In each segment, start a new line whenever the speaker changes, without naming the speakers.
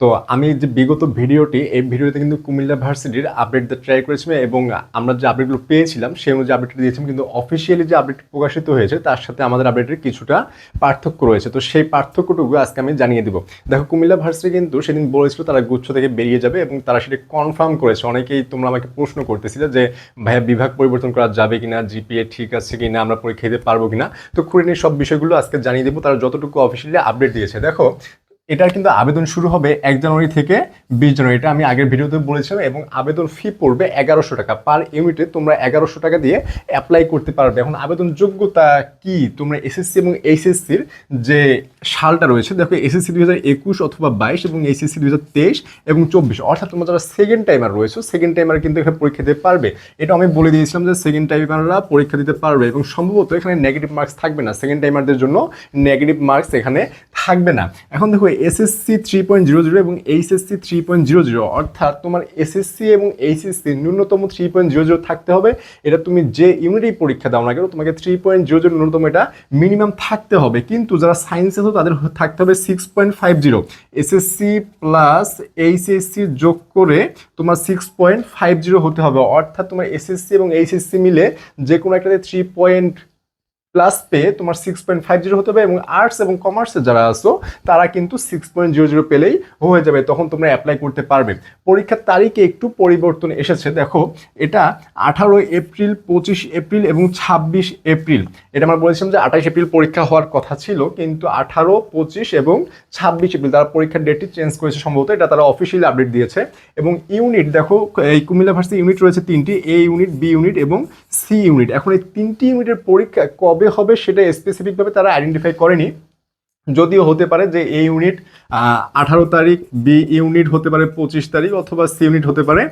তো আমি যে বিগত ভিডিওটি, এই ভিডিওতে কিন্তু কুমিল্লা ভার্সিটির আপডেট ট্রাই করেছিলাম এবং আমরা যে আপডেটগুলো পেয়েছিলাম, সেই অনুযায়ী আপডেটটা দিয়েছিলাম, কিন্তু অফিসিয়ালি যে আপডেট প্রকাশিত হয়েছে, তার সাথে আমাদের আপডেটের কিছুটা পার্থক্য রয়েছে। তো সেই পার্থক্যটুকু আজকে আমি জানিয়ে দিব। দেখো, কুমিল্লা ভার্সিটি কিন্তু সেদিন বলেছিল তারা গুচ্ছ থেকে বেরিয়ে যাবে এবং তারা সেটা কনফার্ম করেছে। অনেকেই তোমরা আমাকে প্রশ্ন করতেছিলে যে, ভাইয়া, বিভাগ পরিবর্তন করা যাবে কিনা? জিপিএ ঠিক আছে কিনা? আমরা পরীক্ষা দিতে পারব কিনা? তো খুঁড়ে নিয়ে সব বিষয়গুলো আজকে জানিয়ে দেবো। তারা যতটুকু অফিসিয়ালি আপডেট দিয়েছে। দেখো এটার কিন্তু আবেদন শুরু হবে এক জানুয়ারি থেকে বিশ জানুয়ারি। এটা আমি আগের ভিডিওতে বলেছিলাম এবং আবেদন ফি পড়বে এগারোশো টাকা। পার ইউনিটে তোমরা এগারোশো টাকা দিয়ে অ্যাপ্লাই করতে পারবে। এখন আবেদন যোগ্যতা কি? তোমরা এসএসসি এবং এইচএসসির যে সালটা রয়েছে, দেখো এসএসসি দুই হাজার একুশ অথবা বাইশ এবং এইচএসসি দুই হাজার তেইশ এবং চব্বিশ। অর্থাৎ তোমরা যারা সেকেন্ড টাইমার রয়েছে সেকেন্ড টাইমার কিন্তু এখানে পরীক্ষা দিতে পারবে। এটা আমি বলে দিয়েছিলাম যে সেকেন্ড টাইমাররা পরীক্ষা দিতে পারবে এবং সম্ভবত এখানে নেগেটিভ মার্কস থাকবে না। সেকেন্ড টাইমারদের জন্য নেগেটিভ মার্কস এখানে থাকবে না। এখন দেখো SSC three point zero zero এবং HSC three point zero zero অর্থাৎ তোমার এসএসসি এবং এইচএসসি ন্যূনতম থ্রি পয়েন্ট জিরো জিরো থাকতে হবে। এটা তুমি যে ইউনিটেই পরীক্ষা দাও না কেন, তোমাকে থ্রি পয়েন্ট জিরো জিরো ন্যূনতম এটা মিনিমাম থাকতে হবে। কিন্তু যারা সায়েন্স আছে, তাদের থাকতে হবে six point five zero SSC plus HSC যোগ করে তোমার সিক্স পয়েন্ট ফাইভ জিরো হতে হবে। অর্থাৎ তোমার এসএসসি এবং এইচএসসি মিলে যে কোনো একটাতে থ্রি পয়েন্ট প্লাস পেয়ে তোমার সিক্স পয়েন্ট ফাইভ জিরো হতে হবে এবং আর্টস এবং কমার্সে যারা আসো তারা কিন্তু সিক্স পয়েন্ট জিরো জিরো পেলেই হয়ে যাবে, তখন তোমরা অ্যাপ্লাই করতে পারবে। পরীক্ষার তারিখে একটু পরিবর্তন এসেছে, দেখো, এটা আঠারো এপ্রিল, পঁচিশ এপ্রিল এবং ছাব্বিশ এপ্রিল। এটা আমরা বলেছিলাম যে আঠাশ এপ্রিল পরীক্ষা হওয়ার কথা ছিল, কিন্তু আঠারো, পঁচিশ এবং ছাব্বিশ এপ্রিল, তারা পরীক্ষার ডেটটি চেঞ্জ করেছে সম্ভবত, এটা তারা অফিসিয়ালি আপডেট দিয়েছে। এবং ইউনিট দেখো, এই কুমিল্লা ইউনিট রয়েছে তিনটি এ ইউনিট বি ইউনিট এবং সি ইউনিট এখন এই তিনটি ইউনিটের পরীক্ষা কবে হবে সেটা স্পেসিফিকভাবে তারা আইডেন্টিফাই করেনি। যদিও হতে পারে যে এই ইউনিট আঠারো তারিখ বি ইউনিট হতে পারে পঁচিশ তারিখ অথবা সি ইউনিট হতে পারে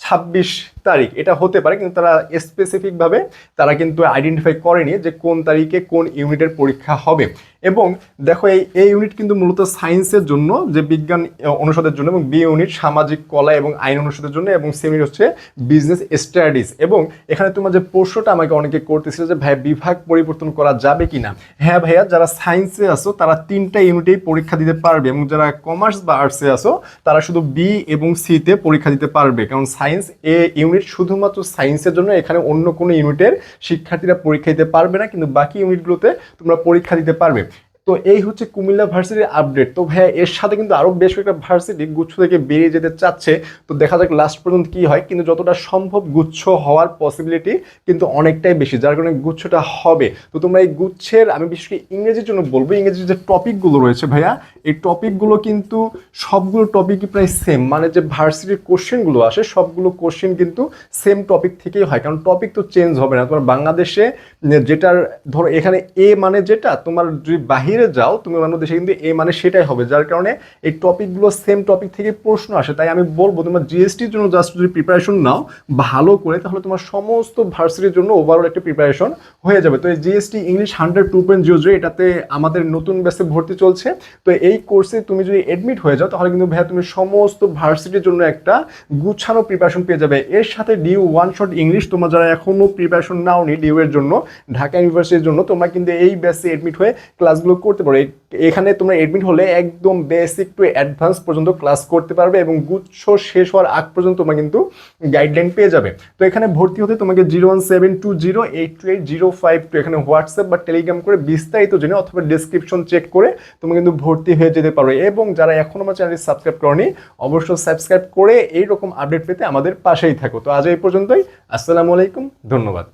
ছাব্বিশ তারিখ। এটা হতে পারে, কিন্তু তারা স্পেসিফিকভাবে তারা কিন্তু আইডেন্টিফাই করেনি যে কোন তারিখে কোন ইউনিটের পরীক্ষা হবে। এবং দেখো এই এই ইউনিট কিন্তু মূলত সায়েন্সের জন্য, যে বিজ্ঞান অনুষদের জন্য এবং বি ইউনিট সামাজিক কলা এবং আইন অনুষদের জন্য এবং সি হচ্ছে বিজনেস স্টাডিজ এবং এখানে তোমার যে প্রশ্নটা আমাকে অনেকে করতেছিল যে, ভাই, বিভাগ পরিবর্তন করা যাবে কি না হ্যাঁ ভাইয়া, যারা সায়েন্সে আসো তারা তিনটা ইউনিটেই পরীক্ষা দিতে পারবে এবং যারা কমার্স বা আর্টসে আসো তারা শুধু বি এবং সিতে পরীক্ষা দিতে পারবে। কারণ সায়েন্স এ ইউনিট শুধুমাত্র সায়েন্সের জন্য এখানে অন্য কোনো ইউনিটের শিক্ষার্থীরা পরীক্ষা দিতে পারবে না, কিন্তু বাকি ইউনিটগুলোতে তোমরা পরীক্ষা দিতে পারবে। তো এই হচ্ছে কুমিল্লা ভার্সিটির আপডেট। তো ভাইয়া, এর সাথে কিন্তু আরও বেশ কয়েকটা ভার্সিটি গুচ্ছ থেকে বেরিয়ে যেতে চাচ্ছে। তো দেখা যাক লাস্ট পর্যন্ত কি হয়, কিন্তু যতটা সম্ভব গুচ্ছ হওয়ার পসিবিলিটি কিন্তু অনেকটাই বেশি, যার কারণে গুচ্ছটা হবে। তো তোমরা এই গুচ্ছের, আমি বিশেষ করে ইংরেজির জন্য বলব, ইংরেজির যে টপিকগুলো রয়েছে ভাইয়া, এই টপিকগুলো কিন্তু সবগুলো টপিকই প্রায় সেম মানে যে ভার্সিটির কোশ্চেনগুলো আসে, সবগুলো কোশ্চেন কিন্তু সেম টপিক থেকেই হয়। কারণ টপিক তো চেঞ্জ হবে না। তোমার বাংলাদেশে যেটার, ধরো এখানে এ মানে যেটা, তোমার যদি বাহিরে যাও, তুমি অন্য দেশে কিন্তু এ মানে সেটাই হবে, যার কারণে এই টপিকগুলো সেম টপিক থেকে প্রশ্ন আসে। তাই আমি বলব, তোমার জিএসটির জন্য জাস্ট যদি প্রিপারেশন নাও, ভালো করে, তাহলে তোমার সমস্ত ভার্সিটির জন্য ওভারঅল একটা প্রিপারেশন হয়ে যাবে। তো এই GST English hundred two point zero zero এটাতে আমাদের নতুন ব্যাচে ভর্তি চলছে। তো এই কোর্সে তুমি যদি এডমিট হয়ে যাও, তাহলে কিন্তু ভাইয়া তুমি সমস্ত ভার্সিটির জন্য একটা গুছানো প্রিপারেশন পেয়ে যাবে। এর সাথে ডিউ ওয়ান শট ইংলিশ তোমরা যারা এখনও প্রিপারেশন নাওনি ডিউ এর জন্য, ঢাকা ইউনিভার্সিটির জন্য, তোমরা কিন্তু এই ব্যাচে এডমিট হয়ে ক্লাসগুলো করতে পারো। এখানে তোমরা এডমিট হলে একদম বেসিক টু অ্যাডভান্স পর্যন্ত ক্লাস করতে পারবে এবং গুচ্ছ শেষ হওয়ার আগ পর্যন্ত তোমরা কিন্তু গাইডলাইন পেয়ে যাবে। তো এখানে ভর্তি হতে তোমাকে zero one seven two zero eight two eight zero five two এখানে হোয়াটসঅ্যাপ বা টেলিগ্রাম করে বিস্তারিত জেনে অথবা ডিসক্রিপশন চেক করে তুমি কিন্তু ভর্তি হয়ে যেতে পারো এবং যারা এখনও আমার চ্যানেলটি সাবস্ক্রাইব করনি, অবশ্যই সাবস্ক্রাইব করে এইরকম আপডেট পেতে আমাদের পাশেই থাকো। তো আজ এই পর্যন্তই। আসসালামু আলাইকুম। ধন্যবাদ।